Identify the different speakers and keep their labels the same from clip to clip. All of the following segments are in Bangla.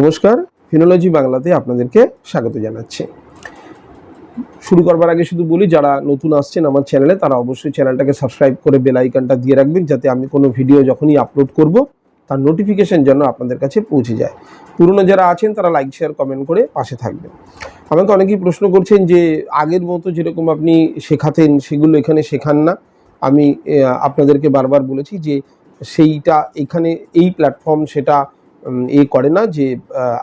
Speaker 1: নমস্কার ফিনোলজি বাংলাতে আপনাদেরকে স্বাগত জানাচ্ছি। শুরু করবার আগে শুধু বলি, যারা নতুন আসছেন আমার চ্যানেলে, তারা অবশ্যই চ্যানেলটাকে সাবস্ক্রাইব করে বেল আইকনটা দিয়ে রাখবেন, যাতে আমি কোনো ভিডিও যখনই আপলোড করব, তার নোটিফিকেশন যেন আপনাদের কাছে পৌঁছে যায়। পুরনো যারা আছেন, তারা লাইক শেয়ার কমেন্ট করে পাশে থাকবেন। আমাকে অনেকেই প্রশ্ন করছেন যে, আগের মতো যেরকম আপনি শেখাতেন, সেগুলো এখানে শেখান না। আমি আপনাদেরকে বারবার বলেছি যে, সেইটা এখানে, এই প্ল্যাটফর্ম সেটা এ করে না যে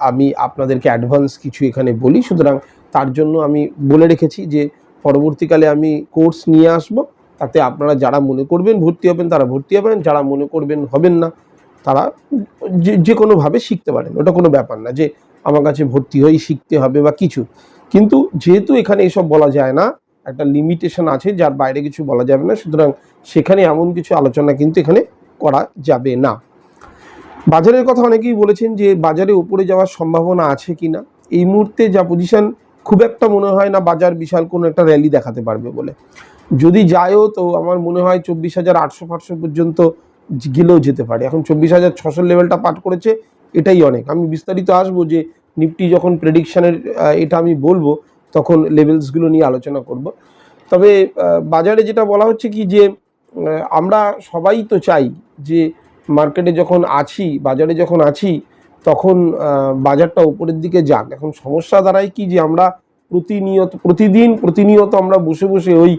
Speaker 1: আমি আপনাদেরকে অ্যাডভান্স কিছু এখানে বলি। সুতরাং তার জন্য আমি বলে রেখেছি যে, পরবর্তীকালে আমি কোর্স নিয়ে আসব। তাতে আপনারা যারা মনে করবেন ভর্তি হবেন, তারা ভর্তি হবেন। যারা মনে করবেন হবেন না, তারা যে যে কোনোভাবে শিখতে পারেন। ওটা কোনো ব্যাপার না যে, আমার কাছে ভর্তি হয়েই শিখতে হবে বা কিছু। কিন্তু যেহেতু এখানে এসব বলা যায় না, একটা লিমিটেশন আছে, যার বাইরে কিছু বলা যাবে না। সুতরাং সেখানে এমন কিছু আলোচনা কিন্তু এখানে করা যাবে না। বাজারের কথা অনেকেই বলেছেন যে বাজারে উপরে যাওয়ার সম্ভাবনা আছে কি না এই মুহূর্তে যা পজিশন খুব একটা মনে হয় না বাজার বিশাল কোনো একটা র্যালি দেখাতে পারবে বলে। যদি যায়ও তো আমার মনে হয় চব্বিশ হাজার আটশো ফাটশো পর্যন্ত গেলেও যেতে পারে। এখন চব্বিশ হাজার ছশোর লেভেলটা পাঠ করেছে, এটাই অনেক। আমি বিস্তারিত আসব যে নিফটি যখন প্রেডিকশানের এটা আমি বলব, তখন লেভেলসগুলো নিয়ে আলোচনা করব। তবে বাজারে যেটা বলা হচ্ছে কি যে আমরা সবাই তো চাই যে মার্কেটে যখন আছি, বাজারে যখন আছি, তখন বাজারটা উপরের দিকে যাক। এখন সমস্যা দাঁড়ায় কি যে আমরা প্রতিনিয়ত, প্রতিদিন প্রতিনিয়ত আমরা বসে বসে ওই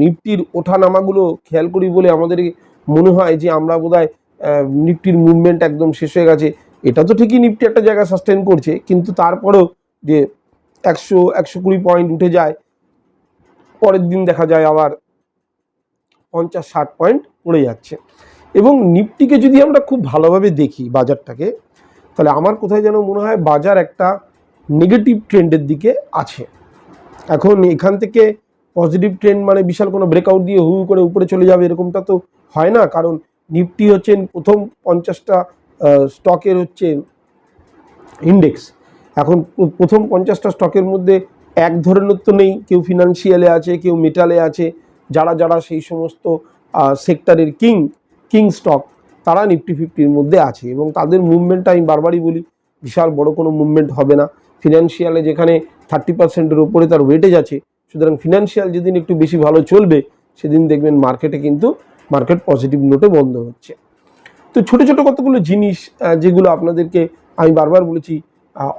Speaker 1: নিফটির ওঠানামাগুলো খেয়াল করি বলে আমাদের মনে হয় যে আমরা বোধহয় নিফটির মুভমেন্ট একদম শেষ হয়ে গেছে। এটা তো ঠিকই নিফটি একটা জায়গায় সাস্টেন করছে, কিন্তু তারপরেও যে একশো একশো কুড়ি পয়েন্ট উঠে যায়, পরের দিন দেখা যায় আবার পঞ্চাশ, ষাট পয়েন্ট পড়ে যাচ্ছে। এবং নিফটিকে যদি আমরা খুব ভালোভাবে দেখি বাজারটাকে, তাহলে আমার কোথায় যেন মনে হয় বাজার একটা নেগেটিভ ট্রেন্ডের দিকে আছে। এখন এখান থেকে পজিটিভ ট্রেন্ড মানে বিশাল কোনো ব্রেকআউট দিয়ে হু করে উপরে চলে যাবে এরকমটা তো হয় না, কারণ নিফটি হচ্ছে প্রথম পঞ্চাশটা স্টকের হচ্ছে ইন্ডেক্স এখন প্রথম পঞ্চাশটা স্টকের মধ্যে এক ধরনের তো নেই, কেউ ফিনান্সিয়ালে আছে, কেউ মেটালে আছে, যারা যারা সেই সমস্ত সেক্টরের কিং কিং স্টক, তারা নিফটি ফিফটির মধ্যে আছে এবং তাদের মুভমেন্টটা আমি বারবারই বলি, বিশাল বড় কোনো মুভমেন্ট হবে না। ফিনান্সিয়ালে যেখানে থার্টি পার্সেন্টের উপরে তার ওয়েটেজ আছে, সুতরাং ফিনান্সিয়াল যেদিন একটু বেশি ভালো চলবে, সেদিন দেখবেন মার্কেটে কিন্তু মার্কেট পজিটিভ নোটে বন্ধ হচ্ছে। তো ছোট ছোট কতগুলো জিনিস যেগুলো আপনাদেরকে আমি বারবার বলেছি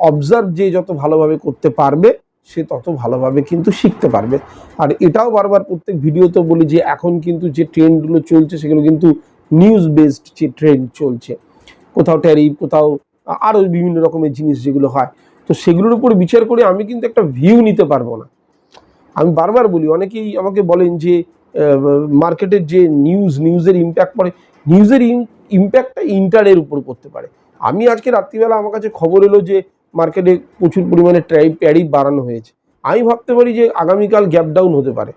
Speaker 1: অবজার্ভ যে যত ভালোভাবে করতে পারবে, সে তত ভালোভাবে কিন্তু শিখতে পারবে। আর এটাও বারবার প্রত্যেক ভিডিওতে বলি যে এখন কিন্তু যে ট্রেন্ডগুলো চলছে, সেগুলো কিন্তু নিউজ বেসড যে ট্রেন্ড চলছে। কোথাও ট্যারিফ কোথাও আরও বিভিন্ন রকমের জিনিস যেগুলো হয়, তো সেগুলোর উপর বিচার করে আমি কিন্তু একটা ভিউ নিতে পারব না। আমি বারবার বলি, অনেকেই আমাকে বলেন যে মার্কেটের যে নিউজ নিউজের ইম্প্যাক্ট পড়ে নিউজের ইম্প্যাক্টটা ইন্টারের উপর করতে পারে। আমি আজকে রাত্রিবেলা আমার কাছে খবর এলো যে মার্কেটে প্রচুর পরিমাণে ট্যারিফ ট্যারিফ বাড়ানো হয়েছে। আমি ভাবতে পারি যে, আগামীকাল গ্যাপ ডাউন হতে পারে।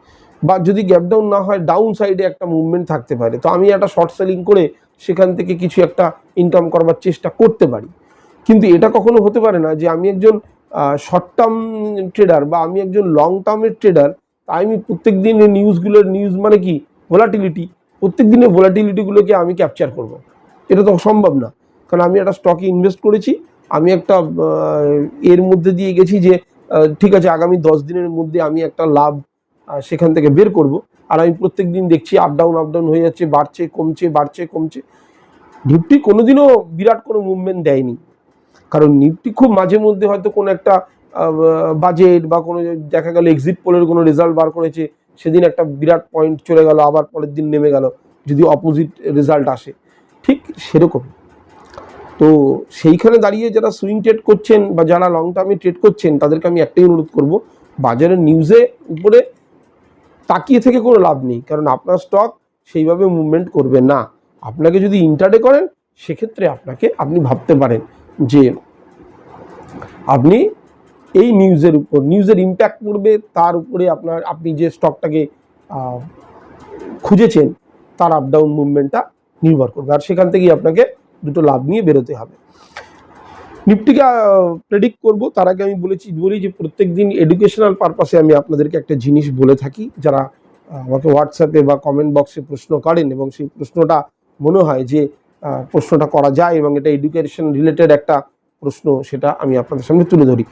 Speaker 1: বা যদি গ্যাপ ডাউন না হয় ডাউন সাইডে একটা মুভমেন্ট থাকতে পারে। তো আমি একটা শর্ট সেলিং করে সেখান থেকে কিছু একটা ইনকাম করবার চেষ্টা করতে পারি। কিন্তু এটা কখনো হতে পারে না যে আমি একজন শর্ট টার্ম ট্রেডার বা আমি একজন লং টার্মের ট্রেডার তাই আমি প্রত্যেক দিন নিউজগুলোর নিউজ মানে কি? ভোলাটিলিটি প্রত্যেক দিনের ভোলাটিলিটিগুলোকে আমি ক্যাপচার করব। এটা তো সম্ভব না। কারণ আমি একটা স্টকে ইনভেস্ট করেছি, আমি একটা এর মধ্যে দিয়ে গেছি যে ঠিক আছে, আগামী দশ দিনের মধ্যে আমি একটা লাভ সেখান থেকে বের করব। আর আমি প্রত্যেক দিন দেখছি আপ ডাউন আপ ডাউন হয়ে যাচ্ছে, বাড়ছে, কমছে বাড়ছে, কমছে। নিফটি কোনোদিনও বিরাট কোনো মুভমেন্ট দেয়নি। কারণ নিফটি খুব মাঝে মধ্যে হয়তো কোনো একটা বাজেট বা কোনো দেখা গেল এক্সিট পোলের কোনো রেজাল্ট বার করেছে, সেদিন একটা বিরাট পয়েন্ট চলে গেল, আবার পরের দিন নেমে গেল, যদি অপোজিট রেজাল্ট আসে। ঠিক সেরকম তো সেইখানে দাঁড়িয়ে যারা সুইং ট্রেড করছেন বা যারা লং টার্মে ট্রেড করছেন, তাদেরকে আমি একটাই অনুরোধ করব, বাজারের নিউজে উপরে তাকিয়ে থেকে কোনো লাভ নেই, কারণ আপনার স্টক সেইভাবে মুভমেন্ট করবে না। আপনাকে যদি ইন্টারডে করেন, সেক্ষেত্রে আপনাকে আপনি ভাবতে পারেন যে আপনি এই নিউজের উপর নিউজের ইম্প্যাক্ট পড়বে, তার উপরে আপনার, আপনি যে স্টকটাকে খুঁজেছেন, তার আপ ডাউন মুভমেন্টটা নির্ভর করবে। আর সেখান থেকেই আপনাকে দুটো লাভ নিয়ে বেরোতে হবে। নিফটিকে প্রেডিক্ট করব। তার আগে আমি বলেছি, বলি যে প্রত্যেক দিন এডুকেশনাল পারপাসে আমি আপনাদেরকে একটা জিনিস বলে থাকি। যারা আমাকে হোয়াটসঅ্যাপে বা কমেন্ট বক্সে প্রশ্ন করেন এবং সেই প্রশ্নটা মনে হয় যে প্রশ্নটা করা যায় এবং এটা এডুকেশন রিলেটেড একটা প্রশ্ন, সেটা আমি আপনাদের সামনে তুলে ধরি।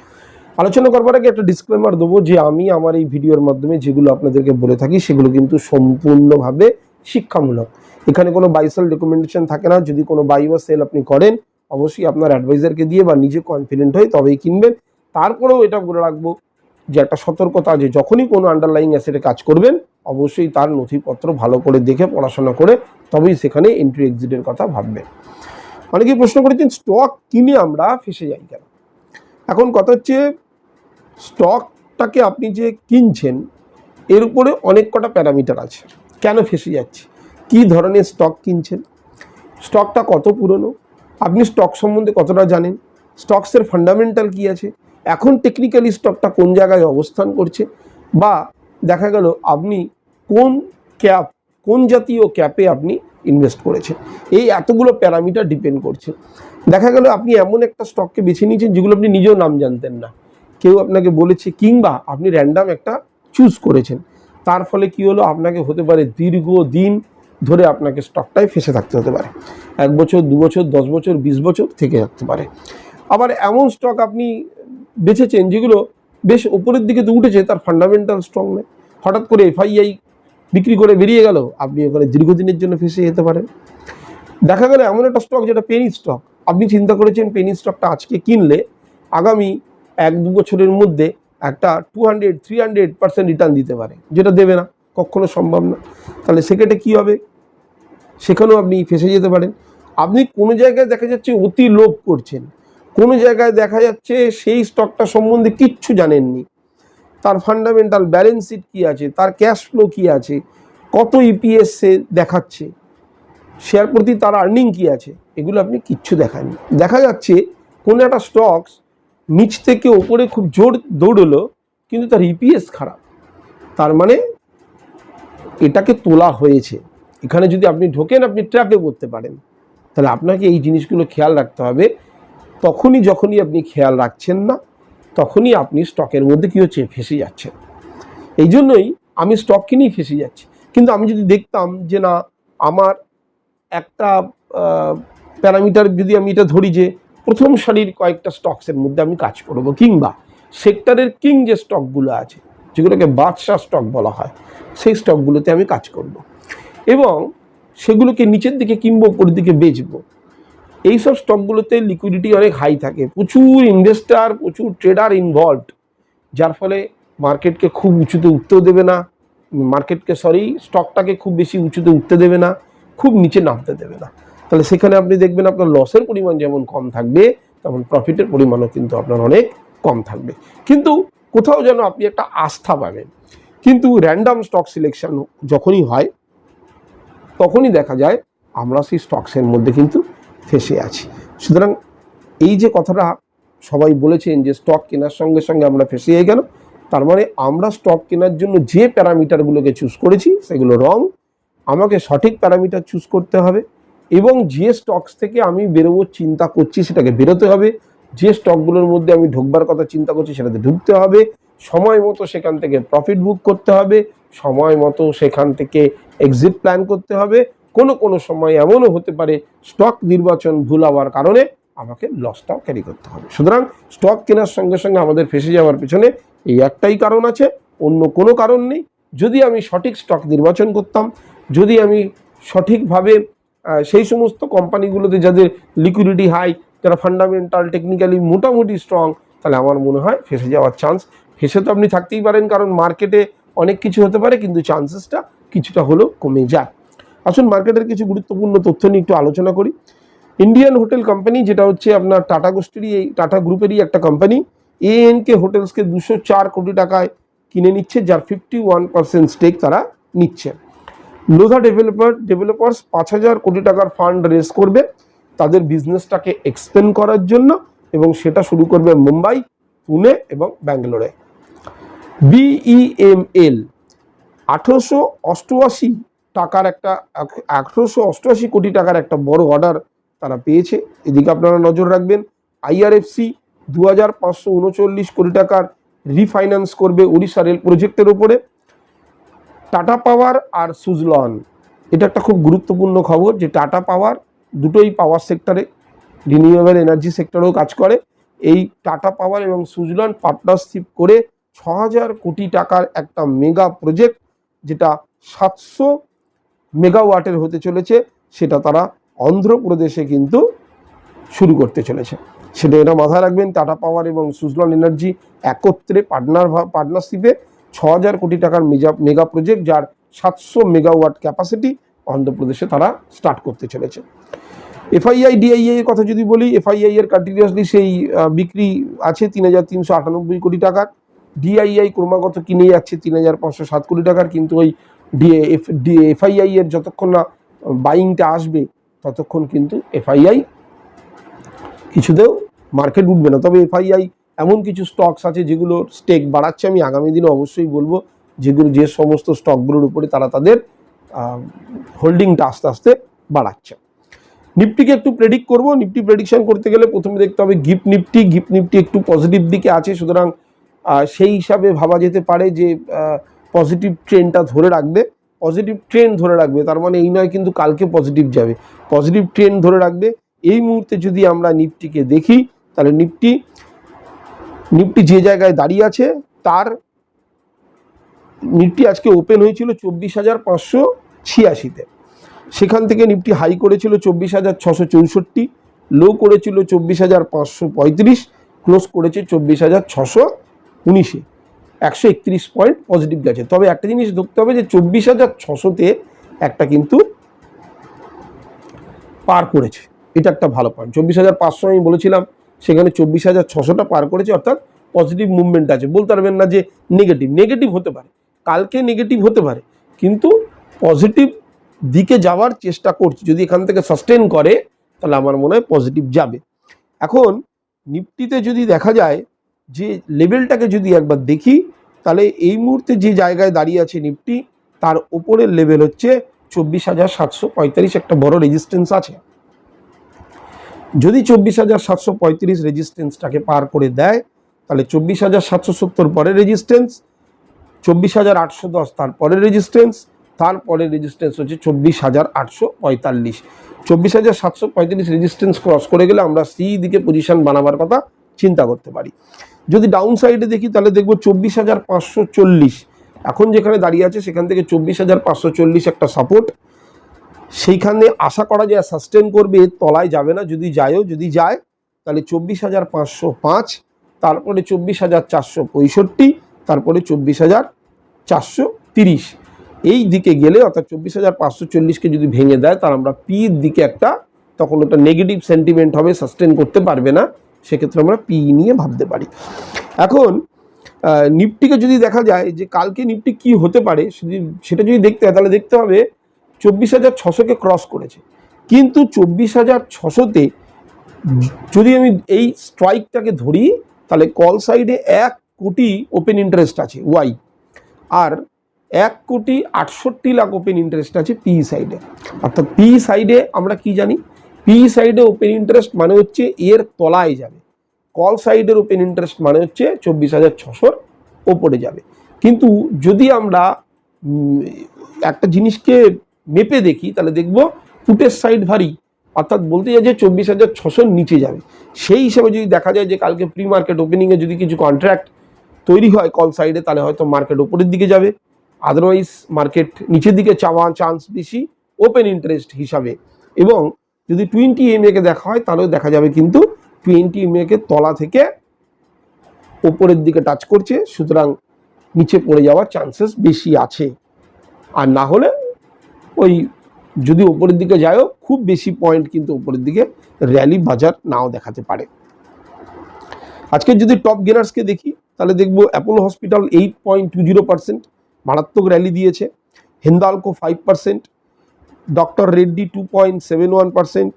Speaker 1: আলোচনা করবার আগে একটা ডিসক্লেমার দেবো যে আমি আমার এই ভিডিওর মাধ্যমে যেগুলো আপনাদেরকে বলে থাকি, সেগুলো কিন্তু সম্পূর্ণভাবে শিক্ষামূলক। এখানে কোনো বাইসেল রেকমেন্ডেশন থাকে না। যদি কোনো বাই বা সেল আপনি করেন অবশ্যই আপনার অ্যাডভাইজারকে দিয়ে বা নিজে কনফিডেন্ট হয়ে তবেই কিনবেন। তারপরেও এটা বলে রাখব যে একটা সতর্কতা যে যখনই কোনো আন্ডারলাইং অ্যাসেটে কাজ করবেন, অবশ্যই তার নথিপত্র ভালো করে দেখে পড়াশোনা করে তবেই সেখানে এন্ট্রি এক্সিটের কথা ভাববেন। অনেকেই প্রশ্ন করেছেন স্টক কিনে আমরা ফেসে যাই কেন? এখন কথা হচ্ছে স্টকটাকে আপনি যে কিনছেন, এর উপরে অনেক কটা প্যারামিটার আছে। কেন ফেসে যাচ্ছে? কী ধরনের স্টক কিনছেন? স্টকটা কত পুরনো? আপনি স্টক সম্বন্ধে কতটা জানেন? স্টকসের ফান্ডামেন্টাল কী আছে? এখন টেকনিক্যালি স্টকটা কোন জায়গায় অবস্থান করছে? বা দেখা গেল আপনি কোন ক্যাপ কোন জাতীয় ক্যাপে আপনি ইনভেস্ট করেছেন? এই এতগুলো প্যারামিটার ডিপেন্ড করছে। দেখা গেল আপনি এমন একটা স্টককে বেছে নিয়েছেন যেগুলো আপনি নিজেও নাম জানতেন না। কেউ আপনাকে বলেছে কিংবা আপনি র্যান্ডাম একটা চুজ করেছেন। তার ফলে কি হলো? আপনাকে হতে পারে দীর্ঘ দিন ধরে আপনাকে স্টকটায় ফেসে থাকতে হতে পারে। এক বছর, দু বছর, দশ বছর, বিশ বছর থেকে থাকতে পারে। আবার এমন স্টক আপনি বেছেছেন যেগুলো বেশ উপরের দিকে তো উঠেছে, তার ফান্ডামেন্টাল স্ট্রং নেই। হঠাৎ করে এফআইআই বিক্রি করে বেরিয়ে গেল, আপনি ওখানে দীর্ঘদিনের জন্য ফেসে যেতে পারেন। দেখা গেল এমন একটা স্টক যেটা পেনি স্টক আপনি চিন্তা করেছেন পেনি স্টকটা আজকে কিনলে আগামী এক, দু বছরের মধ্যে একটা two hundred three hundred percent return দিতে পারে, যেটা দেবে না, কখনো সম্ভব না। তাহলে সেক্ষেত্রে কী হবে? সেখানেও আপনি ফেসে যেতে পারেন। আপনি কোনো জায়গায় দেখা যাচ্ছে অতি লোভ করছেন, কোনো জায়গায় দেখা যাচ্ছে সেই স্টকটা সম্বন্ধে কিচ্ছু জানেননি। তার ফান্ডামেন্টাল ব্যালেন্স শিট কী আছে, তার ক্যাশ ফ্লো কী আছে, কত ইপিএস সে দেখাচ্ছে শেয়ার প্রতি তার আর্নিং কী আছে, এগুলো আপনি কিচ্ছু দেখাননি। দেখা যাচ্ছে কোনো একটা স্টকস নিচ থেকে ওপরে খুব জোর দৌড়লো, কিন্তু তার ইপিএস খারাপ। তার মানে এটাকে তোলা হয়েছে। এখানে যদি আপনি ঢোকেন, আপনি ট্র্যাপে পড়তে পারেন। তাহলে আপনাকে এই জিনিসগুলো খেয়াল রাখতে হবে। তখনই যখনই আপনি খেয়াল রাখছেন না, তখনই আপনি স্টকের মধ্যে কী হচ্ছে? ফেসে যাচ্ছেন। এই জন্যই আমি স্টক কিনেই ফেসে যাচ্ছি। কিন্তু আমি যদি দেখতাম যে না, আমার একটা প্যারামিটার যদি আমি এটা ধরি যে প্রথম সারির কয়েকটা স্টকসের মধ্যে আমি কাজ করব কিংবা সেক্টরের কিং যে স্টকগুলো আছে, যেগুলোকে বাদশাহ স্টক বলা হয়, সেই স্টকগুলোতে আমি কাজ করব। এবং সেগুলোকে নিচের দিকে কিংবা উপরের দিকে বেচবো। এইসব স্টকগুলোতে লিকুইডিটি অনেক হাই থাকে। প্রচুর ইনভেস্টার প্রচুর ট্রেডার ইনভলভড যার ফলে মার্কেটকে খুব উঁচুতে উঠতেও দেবে না। মার্কেটকে সরি স্টকটাকে খুব বেশি উঁচুতে উঠতে দেবে না, খুব নিচে নামতে দেবে না। তাহলে সেখানে আপনি দেখবেন আপনার লসের পরিমাণ যেমন কম থাকবে, তেমন প্রফিটের পরিমাণও কিন্তু আপনার অনেক কম থাকবে। কিন্তু কোথাও যেন আপনি একটা আস্থা পাবেন। কিন্তু র্যান্ডাম স্টক সিলেকশন যখনই হয় তখনই দেখা যায় আমরা সেই স্টকসের মধ্যে কিন্তু ফেসে আছি। সুতরাং এই যে কথাটা সবাই বলেছেন যে স্টক কেনার সঙ্গে সঙ্গে আমরা ফেসে যাই কেন তার মানে আমরা স্টক কেনার জন্য যে প্যারামিটারগুলোকে চুজ করেছি সেগুলো রং আমাকে সঠিক প্যারামিটার চুজ করতে হবে এবং যে স্টকস থেকে আমি বেরোবো চিন্তা করছি সেটাকে বেরোতে হবে। যে স্টকগুলোর মধ্যে আমি ঢুকবার কথা চিন্তা করছি সেটাতে ঢুকতে হবে। সময় মতো সেখান থেকে প্রফিট বুক করতে হবে। সময় মতো সেখান থেকে এক্সিট প্ল্যান করতে হবে। কোনো কোনো সময় এমনও হতে পারে স্টক নির্বাচন ভুল হওয়ার কারণে আমাকে লসটাও ক্যারি করতে হবে। সুতরাং স্টক কেনার সঙ্গে সঙ্গে আমাদের ফেসে যাওয়ার পিছনে এই একটাই কারণ আছে, অন্য কোনো কারণ নেই। যদি আমি সঠিক স্টক নির্বাচন করতাম, যদি আমি সঠিকভাবে সেই সমস্ত কোম্পানিগুলোতে যাদের লিকুইডিটি হাই যারা ফান্ডামেন্টাল টেকনিক্যালি মোটামুটি স্ট্রং তাহলে আমার মনে হয় ফেসে যাওয়ার চান্স ফেসে তো আপনি থাকতেই পারেন, কারণ মার্কেটে অনেক কিছু হতে পারে, কিন্তু চান্সেসটা কিছুটা হলেও কমে যায়। আসুন মার্কেটের কিছু গুরুত্বপূর্ণ তথ্য নিয়ে একটু আলোচনা করি। ইন্ডিয়ান হোটেল কোম্পানি যেটা হচ্ছে আপনার টাটা গোষ্ঠীরই এই টাটা গ্রুপেরই একটা কোম্পানি এএনকে হোটেলসকে দুশো চার কোটি টাকায় কিনে নিচ্ছে, যার ফিফটি ওয়ান পার্সেন্ট স্টেক তারা নিচ্ছে। লোধা ডেভেলপার ডেভেলপার্স পাঁচ হাজার কোটি টাকার ফান্ড রেজ করবে, তাদের বিজনেসটাকে এক্সপেন্ড করার জন্য, এবং সেটা শুরু করবে মুম্বাই, পুনে এবং ব্যাঙ্গালোরে। বিইএমএল আঠেরোশো অষ্টআশি টাকার একটা, আঠেরোশো অষ্টআশি কোটি টাকার একটা বড় অর্ডার তারা পেয়েছে। এদিকে আপনারা নজর রাখবেন আইআরএফসি দু হাজার পাঁচশো উনচল্লিশ কোটি টাকার রিফাইন্যান্স করবে উড়িষ্যা রেল প্রজেক্টের উপরে। টাটা পাওয়ার আর সুজলন এটা একটা খুব গুরুত্বপূর্ণ খবর যে টাটা পাওয়ার দুটোই পাওয়ার সেক্টরে রিনিউয়েবল এনার্জি সেক্টরেও কাজ করে। এই টাটা পাওয়ার এবং সুজলন পার্টনারশিপ করে ছ কোটি টাকার একটা মেগা প্রজেক্ট যেটা সাতশো মেগাওয়াটের হতে চলেছে, সেটা তারা অন্ধ্রপ্রদেশে কিন্তু শুরু করতে চলেছে। সেটা এটা মাথায় রাখবেন টাটা পাওয়ার এবং সুজলন এনার্জি একত্রে পার্টনার পার্টনারশিপে ছ হাজার কোটি টাকার মেজা মেগা প্রজেক্ট যার সাতশো মেগাওয়াট ক্যাপাসিটি অন্ধ্রপ্রদেশে তারা স্টার্ট করতে চলেছে। এফআইআই ডিআইআই এর কথা যদি বলি এফআইআই এর কন্টিনিউয়াসলি সেই বিক্রি আছে তিন হাজার তিনশো আটানব্বই কোটি টাকার। ডিআইআই ক্রমাগত কিনে যাচ্ছে তিন হাজার পাঁচশো সাত কোটি টাকার, কিন্তু ওই ডিএফ এফআইআই এর যতক্ষণ না বাইংটা আসবে, ততক্ষণ কিন্তু এফআইআই কিছুতেও মার্কেট উঠবে না। তবে এফআইআই এমন কিছু স্টকস আছে যেগুলোর স্টেক বাড়াচ্ছে, আমি আগামী দিনে অবশ্যই বলব, যেগুলো, যে সমস্ত স্টকগুলোর উপরে তারা তাদের হোল্ডিংটা আস্তে আস্তে বাড়াচ্ছে। নিফটিকে একটু প্রেডিক্ট করব। নিফটি প্রেডিকশন করতে গেলে প্রথমে দেখতে হবে গিফট নিফটি গিফট নিফটি একটু পজিটিভ দিকে আছে, সুতরাং সেই হিসাবে ভাবা যেতে পারে যে পজিটিভ ট্রেনটা ধরে রাখবে। পজিটিভ ট্রেন ধরে রাখবে, তার মানে এই নয় কিন্তু কালকে পজিটিভ যাবে। পজিটিভ ট্রেন ধরে রাখবে। এই মুহূর্তে যদি আমরা নিফটিকে দেখি, তাহলে নিফটি নিফটি যে জায়গায় দাঁড়িয়ে আছে, তার নিফটি আজকে ওপেন হয়েছিল চব্বিশ হাজার পাঁচশো ছিয়াশিতে। সেখান থেকে নিফটি হাই করেছিল চব্বিশ হাজার ছশো চৌষট্টি লো করেছিল চব্বিশ হাজার পাঁচশো পঁয়ত্রিশ ক্লোজ করেছে চব্বিশ হাজার ছশো উনিশে। একশো একত্রিশ পয়েন্ট পজিটিভ গেছে। তবে একটা জিনিস দেখতে হবে যে চব্বিশ হাজার ছশোতে একটা কিন্তু পার করেছে। এটা একটা ভালো পয়েন্ট চব্বিশ হাজার পাঁচশো আমি বলেছিলাম, সেখানে চব্বিশ হাজার ছশোটা পার করেছে, অর্থাৎ পজিটিভ মুভমেন্ট আছে। বলতে পারবেন না যে নেগেটিভ নেগেটিভ হতে পারে। কালকে নেগেটিভ হতে পারে। কিন্তু পজিটিভ দিকে যাওয়ার চেষ্টা করছি। যদি এখান থেকে সাস্টেন করে, তাহলে আমার মনে হয় পজিটিভ যাবে। এখন, নিফটিতে যদি দেখা যায় যে লেভেলটাকে যদি একবার দেখি, তাহলে এই মুহূর্তে যে জায়গায় দাঁড়িয়ে আছে নিফটি, তার ওপরের লেভেল হচ্ছে চব্বিশ হাজার সাতশো পঁয়তাল্লিশ একটা বড় রেজিস্ট্যান্স আছে। যদি চব্বিশ হাজার সাতশো পঁয়ত্রিশ রেজিস্ট্যান্সটাকে পার করে দেয়, তাহলে চব্বিশ হাজার সাতশো সত্তর পরের রেজিস্ট্যান্স চব্বিশ হাজার আটশো দশ তারপরের রেজিস্ট্যান্স তারপরে রেজিস্ট্যান্স হচ্ছে চব্বিশ হাজার আটশো পঁয়তাল্লিশ। চব্বিশ হাজার সাতশো পঁয়তাল্লিশ রেজিস্ট্যান্স ক্রস করে গেলে আমরা সি দিকে পজিশন বানাবার কথা চিন্তা করতে পারি। যদি ডাউন সাইডে দেখি, তাহলে দেখব চব্বিশ হাজার পাঁচশো চল্লিশ। এখন যেখানে দাঁড়িয়ে আছে, সেখান থেকে চব্বিশ হাজার পাঁচশো চল্লিশ একটা সাপোর্ট সেইখানে আশা করা যায় সাস্টেন করবে, তলায় যাবে না। যদি যায়ও, যদি যায়, তাহলে চব্বিশ হাজার পাঁচশো পাঁচ, তারপরে চব্বিশ হাজার চারশো পঁয়ষট্টি, তারপরে চব্বিশ হাজার চারশো তিরিশ। এই দিকে গেলে, অর্থাৎ চব্বিশ হাজার পাঁচশো চল্লিশকে যদি ভেঙে দেয়, তার আমরা পির দিকে একটা, তখন ওটা নেগেটিভ সেন্টিমেন্ট হবে সাস্টেন করতে পারবে না। সেক্ষেত্রে আমরা পি নিয়ে ভাবতে পারি। এখন নিফটিকে যদি দেখা যায় যে কালকে নিফটি কি হতে পারে, সেটা যদি দেখতে হয়, তাহলে দেখতে হবে চব্বিশ হাজার ছশোকে ক্রস করেছে। কিন্তু চব্বিশ হাজার ছশোতে যদি আমি এই স্ট্রাইকটাকে ধরি, তাহলে কল সাইডে এক কোটি ওপেন ইন্টারেস্ট আছে ওয়াই আর এক কোটি আটষট্টি লাখ ওপেন ইন্টারেস্ট আছে পি সাইডে অর্থাৎ পি সাইডে আমরা কি জানি? পি সাইডে ওপেন ইন্টারেস্ট মানে হচ্ছে এর তলায় যাবে। কল সাইডের ওপেন ইন্টারেস্ট মানে হচ্ছে চব্বিশ হাজার ছশোর ওপরে যাবে। কিন্তু যদি আমরা একটা জিনিসকে মেপে দেখি, তাহলে দেখব পুটের সাইড ভারী। অর্থাৎ বলতে যায় যে চব্বিশ হাজার ছশোর নিচে যাবে। সেই হিসেবে যদি দেখা যায় যে কালকে প্রি মার্কেট ওপেনিংয়ে যদি কিছু কন্ট্রাক্ট তৈরি হয় কল সাইডে তাহলে হয়তো মার্কেট ওপরের দিকে যাবে। আদারওয়াইজ মার্কেট নিচের দিকে চাওয়া চান্স বেশি ওপেন ইন্টারেস্ট হিসাবে। এবং যদি টোয়েন্টি এম এমএকে দেখা হয়, তাহলেও দেখা যাবে কিন্তু টোয়েন্টি এমএকে তলা থেকে ওপরের দিকে টাচ করছে, সুতরাং নিচে পড়ে যাওয়ার চান্সেস বেশি আছে। আর না হলে ওই যদি ওপরের দিকে যায়ও, খুব বেশি পয়েন্ট কিন্তু ওপরের দিকে র্যালি বাজার নাও দেখাতে পারে। আজকে যদি টপ গেনার্সকে দেখি, তাহলে দেখব Apollo hospital eight point two zero percent মারাত্মক র্যালি দিয়েছে Hindalco five percent doctor Reddy two point seven one percent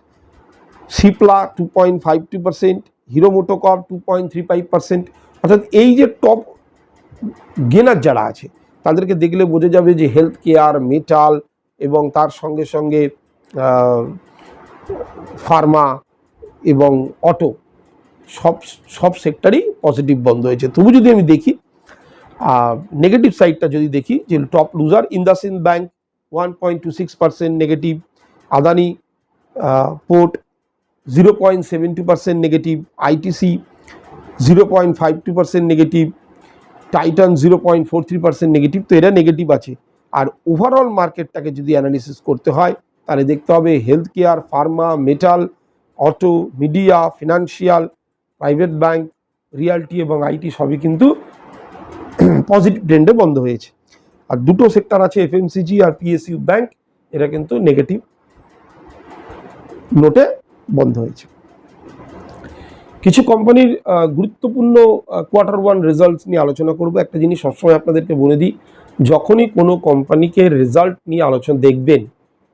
Speaker 1: Cipla two point five two percent Hero MotoCorp two point three five percent অর্থাৎ এই যে টপ গেনার যারা আছে, তাদেরকে দেখলে বোঝা যাবে যে হেলথ কেয়ার মেটাল এবং তার সঙ্গে সঙ্গে ফার্মা এবং অটো সব সব সেক্টরই পজিটিভ বন্ধ হয়েছে। তবু যদি আমি দেখি নেগেটিভ সাইডটা যদি দেখি, যে top loser IndusInd bank one point two six percent negative Adani port zero point seven two percent negative ITC zero point five two percent negative Titan zero point four three percent negative তো এরা নেগেটিভ আছে। আর ওভারঅল মার্কেটটাকে যদি অ্যানালিসিস করতে হয়, তাহলে দেখতে হবে health care pharma metal auto media financial private bank realty এবং আইটি সবই কিন্তু পজিটিভ ট্রেন্ডে বন্ধ হয়েছে। আর দুটো সেক্টর আছে এফএমসিজি আর পিএসইউ ব্যাংক এরা কিন্তু নেগেটিভ নোটে বন্ধ হয়েছে। কিছু কোম্পানির গুরুত্বপূর্ণ কোয়ার্টার ওয়ান রেজাল্টস নিয়ে আলোচনা করব। একটা জিনিস সবসময় আপনাদেরকে বলে দিই, যখনই কোনো কোম্পানিকে রেজাল্ট নিয়ে আলোচনা দেখবেন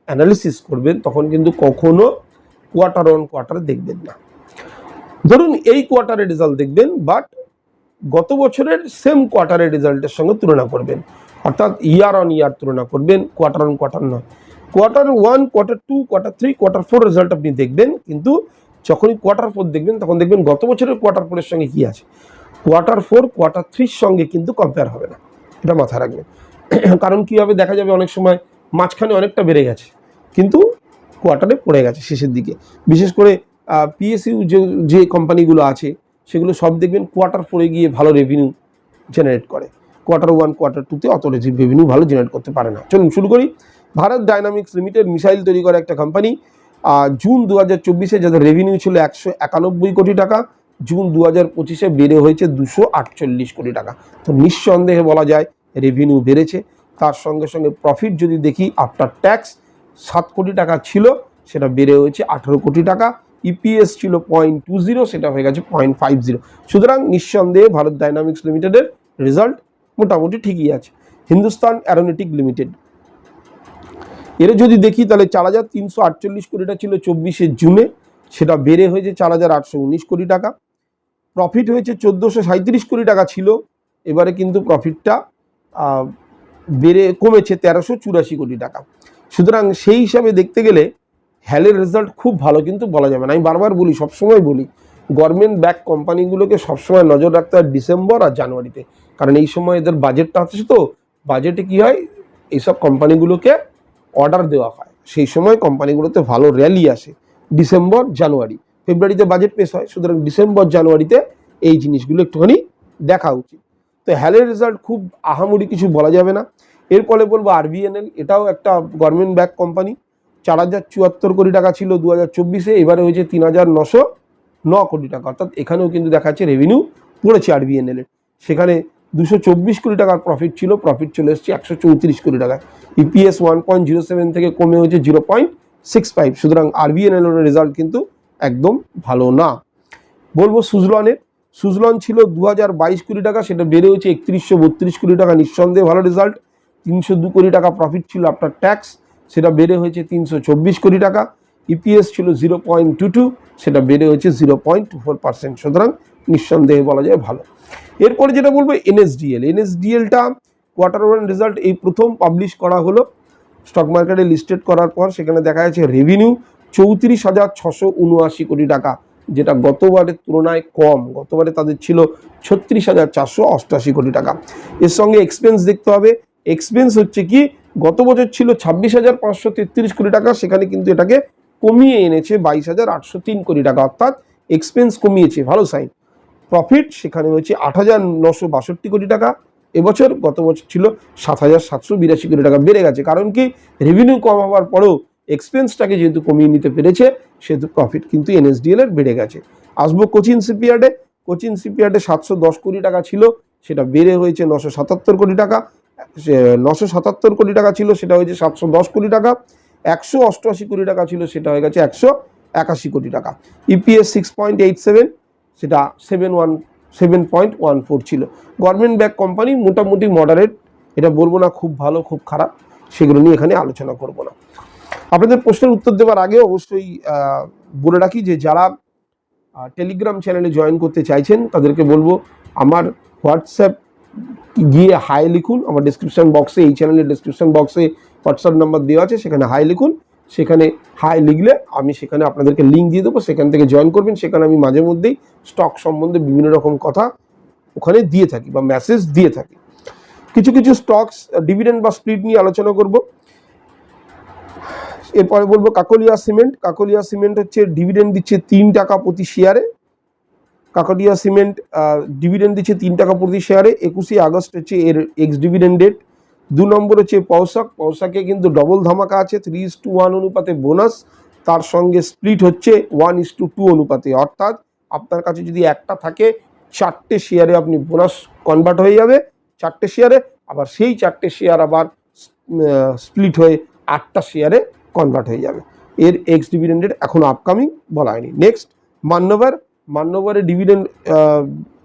Speaker 1: অ্যানালিসিস করবেন, তখন কিন্তু কখনো কোয়ার্টার ওয়ান কোয়ার্টার দেখবেন না। ধরুন এই কোয়ার্টারের রেজাল্ট দেখবেন বাট গত বছরের সেম কোয়ার্টারের রেজাল্টের সঙ্গে তুলনা করবেন। অর্থাৎ ইয়ার অন ইয়ার তুলনা করবেন কোয়ার্টার অন কোয়ার্টার নয়। Quarter one quarter two quarter three quarter four result আপনি দেখবেন, কিন্তু যখনই কোয়ার্টার ফোর দেখবেন, তখন দেখবেন গত বছরের কোয়ার্টার ফোরের সঙ্গে কী আছে? কোয়ার্টার ফোর কোয়ার্টার থ্রির সঙ্গে কিন্তু কম্পেয়ার হবে না। এটা মাথায় রাখবেন। কারণ কী হবে? দেখা যাবে অনেক সময় মাঝখানে অনেকটা বেড়ে গেছে, কিন্তু কোয়ার্টারে পড়ে গেছে শেষের দিকে। বিশেষ করে পিএসইউ যে যে কোম্পানিগুলো আছে, সেগুলো সব দেখবেন কোয়ার্টার ফোরে গিয়ে ভালো রেভিনিউ জেনারেট করে। কোয়ার্টার ওয়ান কোয়ার্টার টুতে অত রেভিনিউ ভালো জেনারেট করতে পারে না। চলুন শুরু করি। ভারত ডাইনামিক্স লিমিটেড মিসাইল তৈরি করে একটা কোম্পানি জুন দু হাজার চব্বিশে যাদের রেভিনিউ ছিল একশো একানব্বই কোটি টাকা জুন দু হাজার পঁচিশে বেড়ে হয়েছে দুশো আটচল্লিশ কোটি টাকা। তো নিঃসন্দেহে বলা যায় রেভিনিউ বেড়েছে। তার সঙ্গে সঙ্গে প্রফিট যদি দেখি আফটার ট্যাক্স সাত কোটি টাকা ছিল, সেটা বেড়ে হয়েছে আঠেরো কোটি টাকা। ইপিএস ছিল পয়েন্ট টু জিরো সেটা হয়ে গেছে পয়েন্ট ফাইভ জিরো সুতরাং নিঃসন্দেহে ভারত ডাইনামিক্স লিমিটেডের রেজাল্ট মোটামুটি ঠিকই আছে। Hindustan aeronautic limited. এর যদি দেখি তাহলে চার হাজার তিনশো আটচল্লিশ কোটিটা ছিল চব্বিশে জুনে। সেটা বেড়ে হয়েছে চার হাজার আটশো উনিশ কোটি টাকা। প্রফিট হয়েছে চোদ্দোশো সাঁত্রিশ কোটি টাকা ছিল। এবারে কিন্তু প্রফিটটা বেড়ে কমেছে তেরোশো চুরাশি কোটি টাকা। সুতরাং সেই হিসাবে দেখতে গেলে হ্যালের রেজাল্ট খুব ভালো কিন্তু বলা যাবে না। আমি বারবার বলি, সবসময় বলি গভর্নমেন্ট ব্যাক কোম্পানিগুলোকে সবসময় নজর রাখতে হয় ডিসেম্বর আর জানুয়ারিতে। কারণ এই সময় এদের বাজেটটা আছে তো বাজেটে কি হয়? এইসব কোম্পানিগুলোকে অর্ডার দেওয়া হয়। সেই সময় কোম্পানিগুলোতে ভালো র্যালি আসে। ডিসেম্বর জানুয়ারি ফেব্রুয়ারিতে বাজেট পেশ হয়, সুতরাং ডিসেম্বর জানুয়ারিতে এই জিনিসগুলো একটুখানি দেখা উচিত। তো হ্যালের রেজাল্ট খুব আহামরি কিছু বলা যাবে না। এর ফলে বলব আরবিএনএল এটাও একটা গভর্নমেন্ট ব্যাক কোম্পানি চার হাজার চুয়াত্তর কোটি টাকা ছিল দু হাজার চব্বিশে, এবারে হয়েছে তিন হাজার নশো ন কোটি টাকা। অর্থাৎ এখানেও কিন্তু দেখা যাচ্ছে রেভিনিউ পড়েছে আরবিএনএল এর সেখানে দুশো চব্বিশ কোটি টাকার প্রফিট ছিল প্রফিট চলে এসেছে একশো চৌত্রিশ কোটি টাকা EPS one point zero seven থেকে কমে হয়েছে জিরো পয়েন্ট সিক্স ফাইভ সুতরাং আরবিএনএল এর রেজাল্ট কিন্তু একদম ভালো না। বলব সুজলনের। সুজলন ছিল দু হাজার বাইশ কোটি টাকা, সেটা বেড়ে হয়েছে একত্রিশশো বত্রিশ কোটি টাকা। নিঃসন্দেহে ভালো রেজাল্ট তিনশো দু কোটি টাকা প্রফিট ছিল আফটার ট্যাক্স সেটা বেড়ে হয়েছে তিনশো চব্বিশ কোটি টাকা। ইপিএস ছিল জিরো পয়েন্ট টু টু সেটা বেড়ে হয়েছে zero point two four percent সুতরাং নিঃসন্দেহে বলা যায় ভালো। এরপরে যেটা বলব এনএসডিএল। এনএসডিএলটা কোয়ার্টার ওয়ান রেজাল্ট এই প্রথম পাবলিশ করা হলো। স্টক মার্কেটে লিস্টেড করার পর সেখানে দেখা যাচ্ছে রেভিনিউ চৌত্রিশ হাজার ছশো উনআশি কোটি টাকা, যেটা গতবারের তুলনায় কম। গতবারে তাদের ছিল ছত্রিশ হাজার চারশো অষ্টআশি কোটি টাকা। এর সঙ্গে এক্সপেন্স দেখতে হবে। এক্সপেন্স হচ্ছে কি, গত বছর ছিল ছাব্বিশ হাজার পাঁচশো তেত্রিশ কোটি টাকা, সেখানে কিন্তু এটাকে কমিয়ে এনেছে বাইশ হাজার আটশো তিন কোটি টাকা। অর্থাৎ এক্সপেন্স কমিয়েছে। ভালো সাইন প্রফিট সেখানে হয়েছে আট হাজার নশো বাষট্টি কোটি টাকা। এবছর গত বছর ছিল সাত হাজার সাতশো বিরাশি কোটি টাকা। বেড়ে গেছে। কারণ কি? রেভিনিউ কম হওয়ার পরেও এক্সপেন্সটাকে যেহেতু কমিয়ে নিতে পেরেছে, সেহেতু প্রফিট কিন্তু এনএসডিএল এর বেড়ে গেছে। আসব কোচিন সিপিয়ার্ডে কোচিন সিপিয়ার্ডে সাতশো দশ কোটি টাকা ছিল, সেটা বেড়ে হয়েছে নশো সাতাত্তর কোটি টাকা। নশো সাতাত্তর কোটি টাকা ছিল, সেটা হয়েছে সাতশো দশ কোটি টাকা। একশো অষ্টআশি কোটি টাকা ছিল, সেটা হয়ে গেছে একশো একাশি কোটি টাকা। EPS six point eight seven সেটা seven one seven point one four ছিল। গভর্নমেন্ট ব্যাক কোম্পানি মোটামুটি মডারেট এটা বলব না খুব ভালো, খুব খারাপ, সেগুলো নিয়ে এখানে আলোচনা করব না। আপনাদের প্রশ্নের উত্তর দেওয়ার আগে অবশ্যই বলে রাখি যে যারা টেলিগ্রাম চ্যানেলে জয়েন করতে চাইছেন, তাদেরকে বলব আমার হোয়াটসঅ্যাপ গিয়ে হাই লিখুন। আমার ডিসক্রিপশন বক্সে এই চ্যানেলের ডিসক্রিপশন বক্সে হোয়াটসঅ্যাপ নাম্বার দেওয়া আছে, সেখানে হাই লিখুন। সেখানে হাই লিখলে আমি সেখানে আপনাদেরকে লিঙ্ক দিয়ে দেবো, সেখান থেকে জয়েন করবেন, সেখানে আমি মাঝে মধ্যেই স্টক সম্বন্ধে বিভিন্ন রকম কথা ওখানে দিয়ে থাকি বা মেসেজ দিয়ে থাকি। কিছু কিছু স্টকস ডিভিডেন্ড বা স্প্লিট নিয়ে আলোচনা করব। এরপরে বলব কাকলিয়া সিমেন্ট কাকলিয়া সিমেন্ট হচ্ছে ডিভিডেন্ড দিচ্ছে তিন টাকা প্রতি শেয়ারে কাকলিয়া সিমেন্ট ডিভিডেন্ড দিচ্ছে তিন টাকা প্রতি শেয়ারে একুশে আগস্ট হচ্ছে এর এক্স ডিভিডেন্ড ডেট দু নম্বর হচ্ছে পৌসাক পৌসাকে কিন্তু ডবল ধামাকা আছে থ্রি ইস টু ওয়ান অনুপাতে বোনাস তার সঙ্গে স্প্লিট হচ্ছে ওয়ান ইস টু টু অনুপাতে। অর্থাৎ আপনার কাছে যদি একটা থাকে, চারটে শেয়ারে আপনি বোনাস কনভার্ট হয়ে যাবে, চারটে শেয়ারে আবার সেই চারটে শেয়ার আবার স্প্লিট হয়ে আটটা শেয়ারে কনভার্ট হয়ে যাবে। এর এক্স ডিভিডেন্ডের এখনও আপকামিং বলা হয়নি। নেক্সট মান্যবার। মান্যবারের ডিভিডেন্ড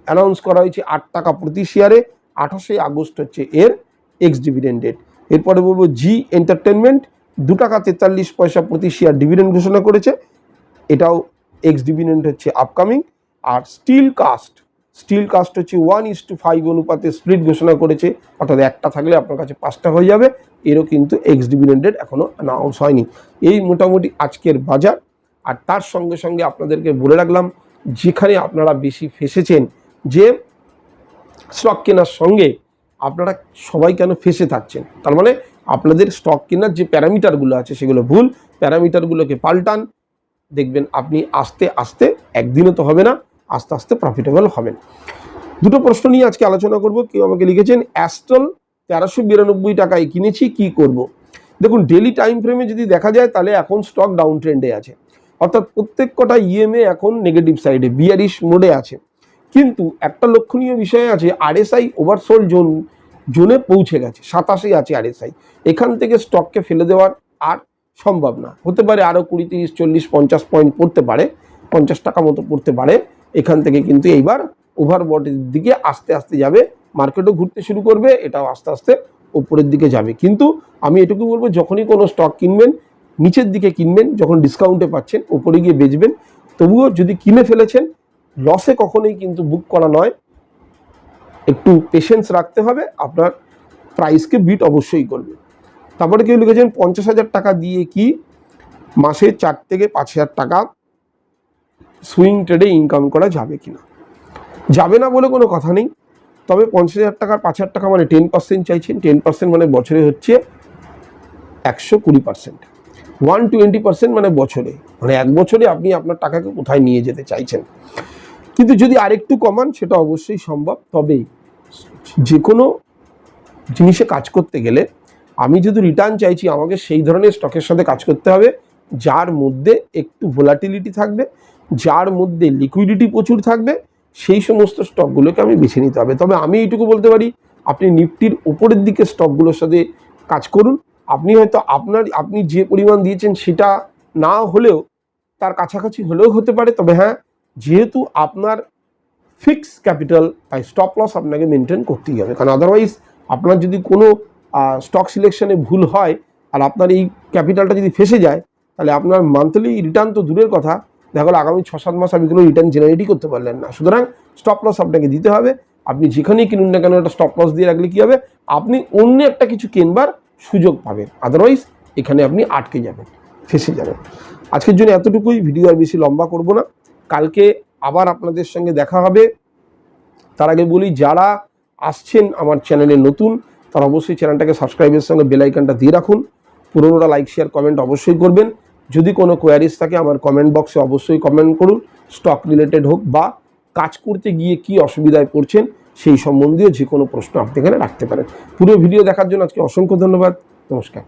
Speaker 1: অ্যানাউন্স করা হয়েছে আট টাকা প্রতি শেয়ারে আঠাশে আগস্ট হচ্ছে এর এক্স ডিভিডেন্ড ডেট এরপরে বলব জি এন্টারটেনমেন্ট দু টাকা তেতাল্লিশ পয়সা প্রতি শেয়ার ডিভিডেন্ড ঘোষণা করেছে। এটাও এক্স ডিভিডেন্ড হচ্ছে আপকামিং আর স্টিল কাস্ট স্টিল কাস্ট হচ্ছে ওয়ান ইস টু ফাইভ অনুপাতে স্প্লিট ঘোষণা করেছে। অর্থাৎ একটা থাকলে আপনার কাছে পাঁচটা হয়ে যাবে। এরও কিন্তু এক্স ডিভিডেন্ডেড এখনও অ্যানাউন্স হয়নি। এই মোটামুটি আজকের বাজার। আর তার সঙ্গে সঙ্গে আপনাদেরকে বলে রাখলাম, যেখানে আপনারা বেশি ফেসেছেন যে স্টক কেনার সঙ্গে আপনারা সবাই কেন ফেসে থাকছেন? তার মানে আপনাদের স্টক কেনার যে প্যারামিটারগুলো আছে সেগুলো ভুল প্যারামিটারগুলোকে পাল্টান। দেখবেন আপনি আস্তে আস্তে একদিনে তো হবে না, আস্তে আস্তে প্রফিটেবল হবেন। দুটো প্রশ্ন নিয়ে আজকে আলোচনা করব। কেউ আমাকে লিখেছেন অ্যাস্ট্রল তেরোশো বিরানব্বই টাকায় কিনেছি, কি করব। দেখুন ডেলি টাইম ফ্রেমে যদি দেখা যায়, তাহলে এখন স্টক ডাউন ট্রেন্ডে আছে। অর্থাৎ প্রত্যেক কটা ইএমএ এখন নেগেটিভ সাইডে বিয়ারিশ মোডে আছে। কিন্তু একটা লক্ষণীয় বিষয় আছে আরএসআই ওভারসোল জোন জোনে পৌঁছে গেছে সাতাশে আছে আরএসআই এখান থেকে স্টককে ফেলে দেওয়ার আর সম্ভব না। হতে পারে আরও কুড়ি, তিরিশ, চল্লিশ, পঞ্চাশ পয়েন্ট পড়তে পারে, পঞ্চাশ টাকা মতো পড়তে পারে। এখান থেকে কিন্তু এইবার ওভারবটের দিকে আস্তে আস্তে যাবে মার্কেটও ঘুরতে শুরু করবে, এটাও আস্তে আস্তে ওপরের দিকে যাবে। কিন্তু আমি এটুকু বলব, যখনই কোনো স্টক কিনবেন, নিচের দিকে কিনবেন, যখন ডিসকাউন্টে পাচ্ছেন, ওপরে গিয়ে বেচবেন, তবুও যদি কিনে ফেলেছেন লসে কখনোই কিন্তু বুক করা নয়। একটু পেশেন্স রাখতে হবে, আপনার প্রাইসকে বিট অবশ্যই করবে। তারপরে কেউ লিখেছেন পঞ্চাশ হাজার টাকা দিয়ে কি মাসে চার থেকে পাঁচ হাজার টাকা সুইং ট্রেডে ইনকাম করা যাবে কি না যাবে না বলে কোনো কথা নেই, তবে পঞ্চাশ হাজার টাকার পাঁচ হাজার টাকা মানে টেন পার্সেন্ট চাইছেন টেন পার্সেন্ট মানে বছরে হচ্ছে একশো কুড়ি পার্সেন্ট ওয়ান টোয়েন্টি পার্সেন্ট মানে বছরে মানে এক বছরে আপনি আপনার টাকাকে কোথায় নিয়ে যেতে চাইছেন। কিন্তু যদি আরেকটু কমান, সেটা অবশ্যই সম্ভব। তবে যে কোনো জিনিসে কাজ করতে গেলে আমি যদি রিটার্ন চাইছি, আমাকে সেই ধরনের স্টকের সাথে কাজ করতে হবে, যার মধ্যে একটু ভোলাটিলিটি থাকবে, যার মধ্যে লিকুইডিটি প্রচুর থাকবে, সেই সমস্ত স্টকগুলোকে আমি বেছে নিতে হবে। তবে আমি এইটুকু বলতে পারি, আপনি নিফটির উপরের দিকে স্টকগুলোর সাথে কাজ করুন। আপনি হয়তো আপনার, আপনি যে পরিমাণ দিয়েছেন সেটা না হলেও, তার কাছাকাছি হলেও হতে পারে। তবে হ্যাঁ যেহেতু আপনার ফিক্স ক্যাপিটাল তাই স্টপ লস আপনাকে মেনটেন করতেই হবে। কারণ আদারওয়াইজ আপনার যদি কোনো স্টক সিলেকশনে ভুল হয় আর আপনার এই ক্যাপিটালটা যদি ফেসে যায়, তাহলে আপনার মান্থলি রিটার্ন তো দূরের কথা। দেখা গেলো আগামী ছ সাত মাস আপনি কোনো রিটার্ন জেনারেটই করতে পারলেন না। সুতরাং স্টপ লস আপনাকে দিতে হবে। আপনি যেখানেই কিনুন না কেন একটা স্টপ লস দিয়ে রাখলে কী হবে? আপনি অন্য একটা কিছু কেনবার সুযোগ পাবেন। আদারওয়াইজ এখানে আপনি আটকে যাবেন, ফেসে যাবেন। আজকের জন্য এতটুকুই। ভিডিও আর বেশি লম্বা করব না। কালকে আবার আপনাদের সঙ্গে দেখা হবে। তার আগে বলি, যারা আসছেন আমার চ্যানেলে নতুন, তারা অবশ্যই চ্যানেলটাকে সাবস্ক্রাইবের সঙ্গে বেল আইকনটা দিয়ে রাখুন। পুরোনোরা লাইক শেয়ার কমেন্ট অবশ্যই করবেন। যদি কোনো কোয়ারিজ থাকে, আমার কমেন্ট বক্সে অবশ্যই কমেন্ট করুন। স্টক রিলেটেড হোক বা কাজ করতে গিয়ে কি অসুবিধায় পড়ছেন, সেই সম্বন্ধীয় যে কোনো প্রশ্ন আপনি এখানে রাখতে পারেন। পুরো ভিডিও দেখার জন্য আজকে অসংখ্য ধন্যবাদ। নমস্কার।